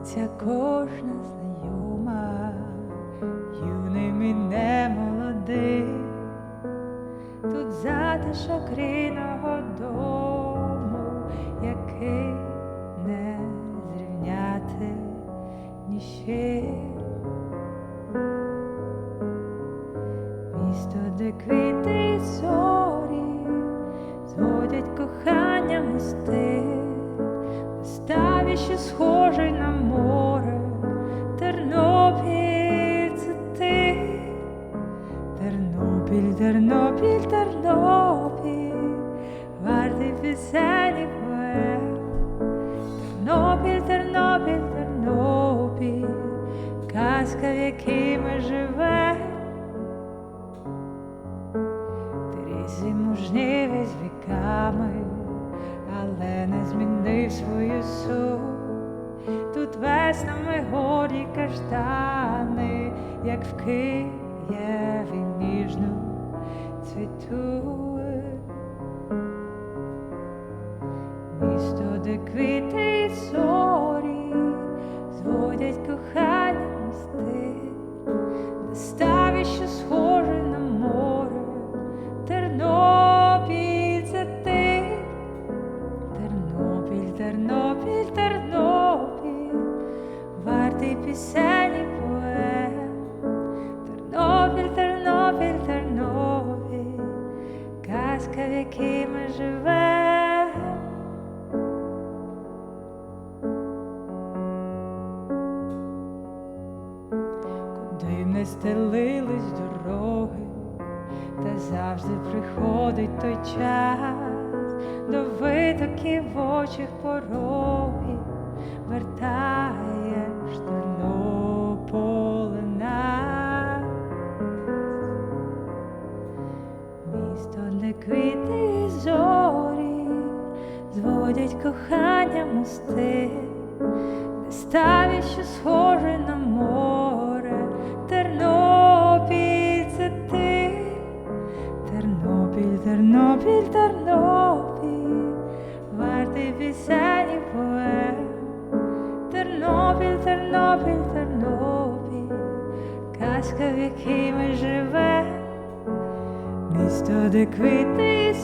вулиця кожна знайома, юним і не молодим, тут затишок рідного дому, який не зрівняти ніщим. Місто, де квіти зорі зводять кохання мости, ставі, що Тернопіль, Тернопіль, вартий пісень і поем. Тернопіль, Тернопіль, Тернопіль, казка, в якій ми живемо. Ти мужнівий з віками, але не змінив свою суть. Тут веснами горі каштани, як в Києві ніжно цвітуть. Місто, де квіти і зорі зводять кохання мости, де ставі, що схоже на море. Тернопіль це ти, Тернопіль, Тернопіль, Тернопіль, вартий пісень не стелились дороги, та завжди приходить той час до витоків очих порогів, вертаєш Тернополе нас. Місто, де квіти зорі зводять кохання мости, де ставі, що схоже на Тернопіль, Тернопіль, вартий пісень і поем. Тернопіль, Тернопіль, Тернопіль, казка, в якій ми живемо. Місто, де квіти і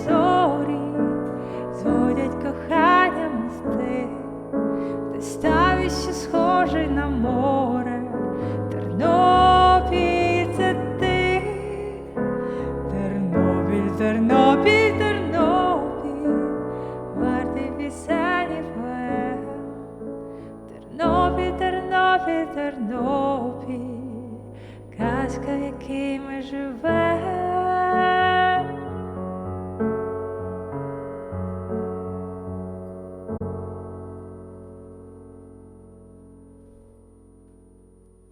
Тернопіль, Тернопіль, вартий пісень поем. Тернопіль, Тернопіль, Тернопіль, казка, в якій ми живемо.